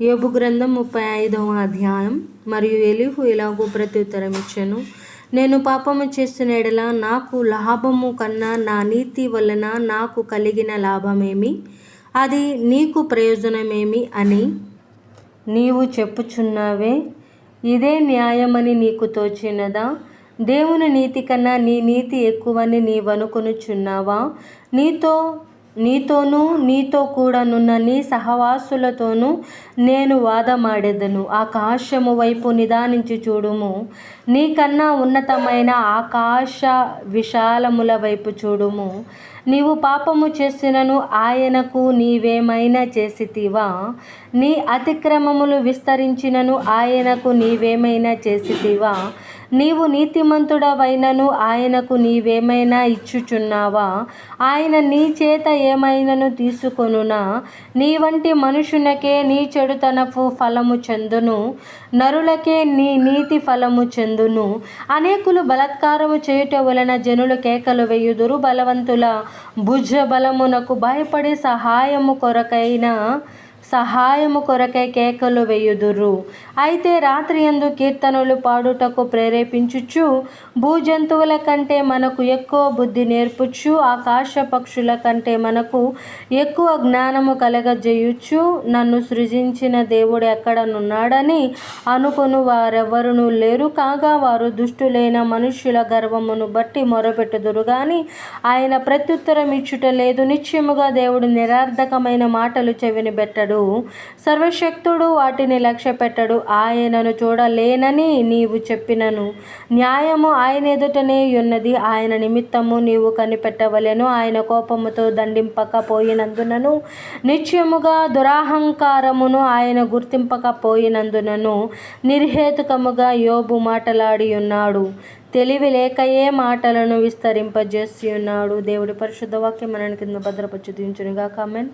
యోబు గ్రంథం ముప్పై ఐదవ అధ్యాయం. మరియు ఎలిహు ఇలాగూ ప్రత్యుత్తరం ఇచ్చాను నేను పాపము చేస్తున్న ఎడల నాకు లాభము కన్నా నా నీతి వలన నాకు కలిగిన లాభమేమి? అది నీకు ప్రయోజనమేమి అని నీవు చెప్పుచున్నావే. ఇదే న్యాయమని నీకు తోచినదా? దేవుని నీతి కన్నా నీ నీతి ఎక్కువని నీవనుకొనుచున్నావా? నీతో నీతోనూ నీతో కూడానున్న నీ సహవాసులతోనూ నేను వాదమాడెదను. ఆకాశము వైపు నిదానించి చూడుము. నీకన్నా ఉన్నతమైన ఆకాశ విశాలముల వైపు చూడుము. నీవు పాపము చేసినను ఆయనకు నీవేమైనా చేసితివా? నీ అతిక్రమములు విస్తరించినను ఆయనకు నీవేమైనా చేసితివా? నీవు నీతిమంతుడవైనను ఆయనకు నీవేమైనా ఇచ్చుచున్నావా? ఆయన నీ చేత ఏమైనను తీసుకొనునా? నీ వంటి మనుషునకే నీ చెడుతనపు ఫలము చెందును. నరులకే నీ నీతి ఫలము చెందును. అనేకులు బలత్కారము చేయుట వలన జనులు కేకలు వేయుదురు. బలవంతుల భుజ బలమునకు భయపడి సహాయము కొరకైన సహాయము కొరకై కేకలు వేయుదురు. అయితే రాత్రి ఎందు కీర్తనలు పాడుటకు ప్రేరేపించుచు భూజంతువుల కంటే మనకు ఎక్కువ బుద్ధి నేర్పుచు ఆకాశ పక్షుల కంటే మనకు ఎక్కువ జ్ఞానము కలగజేయుచు నన్ను సృజించిన దేవుడు ఎక్కడనున్నాడని అనుకుని వారెవరునూ లేరు. కాగా వారు దుష్టులైన మనుష్యుల గర్వమును బట్టి మొరపెట్టుదురు కానీ ఆయన ప్రత్యుత్తరం ఇచ్చుట లేదు. నిశ్చయముగా దేవుడు నిరార్థకమైన మాటలు చెవిని పెట్టడు సర్వశక్తుడు వాటిని లక్ష్య పెట్టడు ఆయనను చూడలేనని నీవు చెప్పినను. న్యాయము ఆయన ఎదుటనే ఉన్నది. ఆయన నిమిత్తము నీవు కనిపెట్టవలెను. ఆయన కోపముతో దండింపకపోయినందునను. నిత్యముగా దురాహంకారమును ఆయన గుర్తింపకపోయినందునను. నిర్హేతుకముగా యోబు మాటలాడి ఉన్నాడు తెలివి లేకయే మాటలను విస్తరింపజేసి ఉన్నాడు దేవుడి పరిశుద్ధ వాక్యం మనని కింద భద్రపరిచి దించునుగా కామెంట్